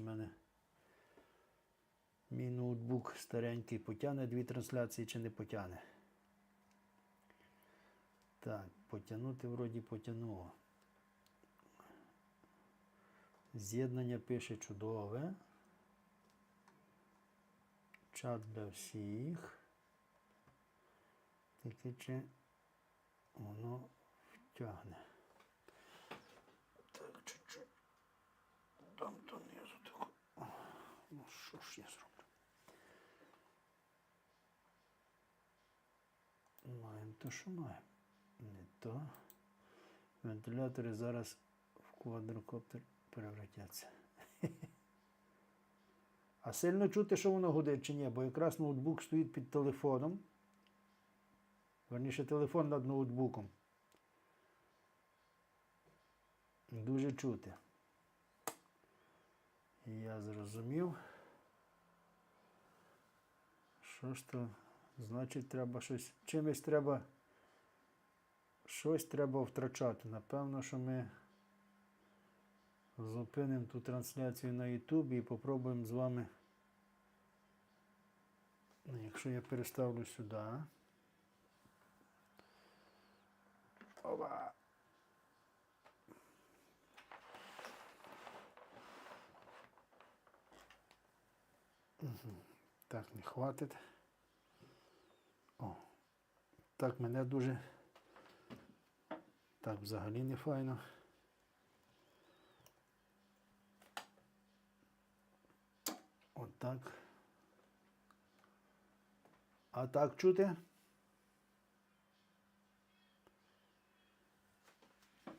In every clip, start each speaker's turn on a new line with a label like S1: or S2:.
S1: в мене мій ноутбук старенький потягне дві трансляції чи не потягне. Так, потягнути вроді потягнуло. З'єднання пише чудове. Чат для всіх. Тільки чи воно втягне. Так, чуть-чуть. Там донизу тако. О, Ну що ж я зроблю? Маємо то, що маємо. Не то. Вентилятори зараз в квадрокоптер превратяться. А сильно чути, що воно гудить чи ні, бо якраз ноутбук стоїть під телефоном. Верніше телефон над ноутбуком. Дуже чути. Я зрозумів. Що ж то, значить, треба щось. Чимось треба. Щось треба втрачати. Напевно, що ми зупинимо ту трансляцію на Ютубі і попробуємо з вами. Ну, Якщо я переставлю сюди. Ова. Мгм. Так, не хватить. О. Так мене дуже. Так взагалі не файно. Отак. А так чути?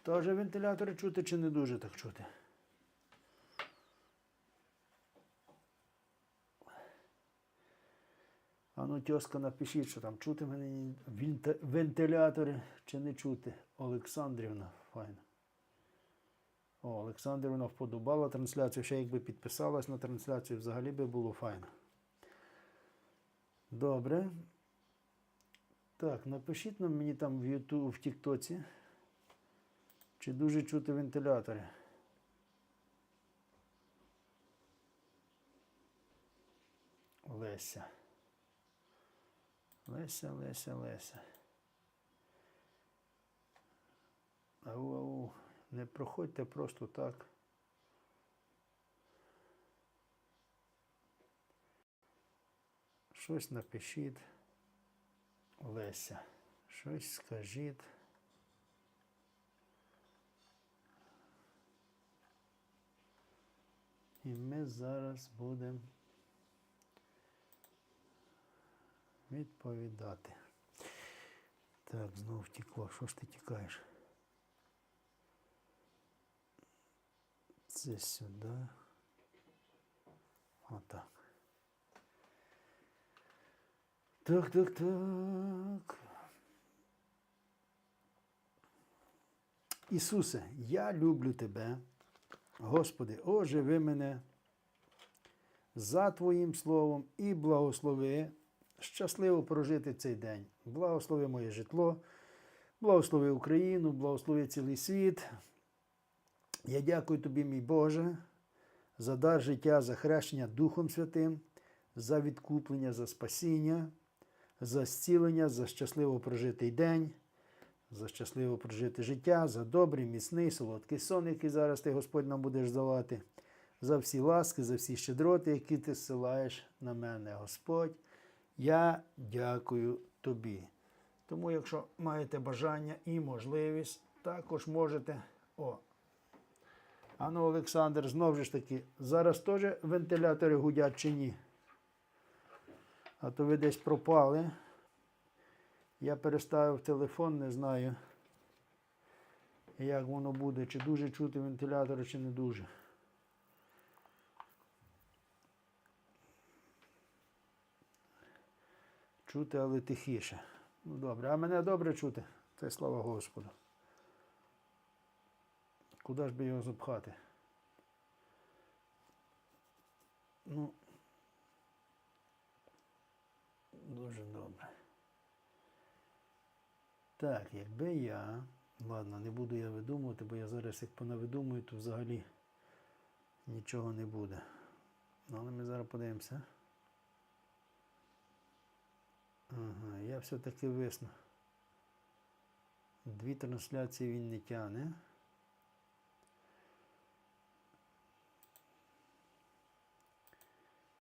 S1: Теж вентилятори чути чи не дуже так чути? Ну, тьоска, напишіть, що там чути мене вентилятори чи не чути. Олександрівна, файно. О, Олександрівна вподобала трансляцію. Ще якби підписалась на трансляцію, взагалі би було файно. Добре. Так, напишіть нам мені там в YouTube, в Тіктоці. Чи дуже чути вентилятори? Леся. Леся, Леся, Леся. Ау, ау. Не проходьте просто так. Щось напишіть. Леся. Щось скажіть. І ми зараз будемо відповідати. Так, знову втекло. Що ж ти тікаєш? Це сюди. Отак. Так, так, так. Ісусе, я люблю тебе. Господи, оживи мене за Твоїм словом і благослови щасливо прожити цей день. Благослови моє житло, благослови Україну, благослови цілий світ. Я дякую тобі, мій Боже, за дар життя, за хрещення Духом Святим, за відкуплення, за спасіння, за зцілення, за щасливо прожитий день, за щасливо прожити життя, за добрий, міцний, солодкий сон, який зараз ти, Господь, нам будеш давати, за всі ласки, за всі щедроти, які ти зсилаєш на мене, Господь. Я дякую тобі. Тому, якщо маєте бажання і можливість, також можете. О, Ану, Олександр, знову ж таки, зараз теж вентилятори гудять чи ні? А то ви десь пропали. Я переставив телефон, не знаю, як воно буде, чи дуже чути вентилятори, чи не дуже. Чути, але тихіше. Ну добре, а мене добре чути? Й слава Господу. Куди ж би його запхати? Ну, дуже добре. Так, якби я. Ладно, не буду я видумувати, бо я зараз як понавидумую, то взагалі нічого не буде. Ну, але ми зараз подивимося. Ага, я все-таки висну. Дві трансляції він не тягне.